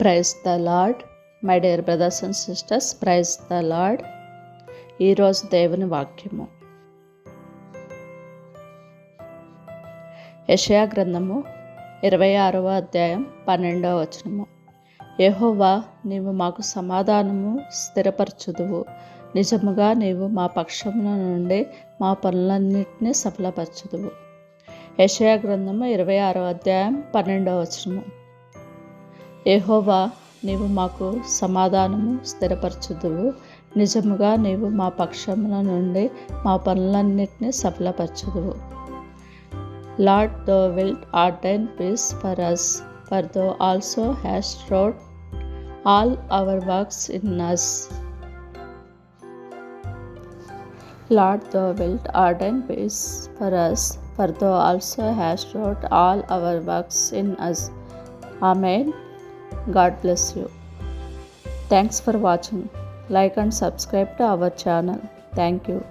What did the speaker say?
Praise the Lord my dear brothers and sisters praise the Lord ఈరోజు దేవుని వాక్యము యషయా గ్రంథము ఇరవై ఆరవ అధ్యాయం పన్నెండవ వచనము యహోవా నీవు మాకు సమాధానము స్థిరపరచుదువు నిజముగా నీవు మా పక్షముల నుండి మా పనులన్నింటినీ సఫలపరచుదువు యషయా గ్రంథము ఇరవై ఆరవ అధ్యాయం పన్నెండవ వచనము ఏహోవా నీవు మాకు సమాధానము స్థిరపరచుదువు నిజముగా నీవు మా పక్షముల నుండి మా పనులన్నింటినీ సఫలపరచుదువు Lord thou wilt art and peace for us for thou also hast wrought all our works in us Lord thou wilt art and peace for us for thou also hast wrought all our works in us amen God bless you. Thanks for watching. Like and subscribe to our channel. Thank you.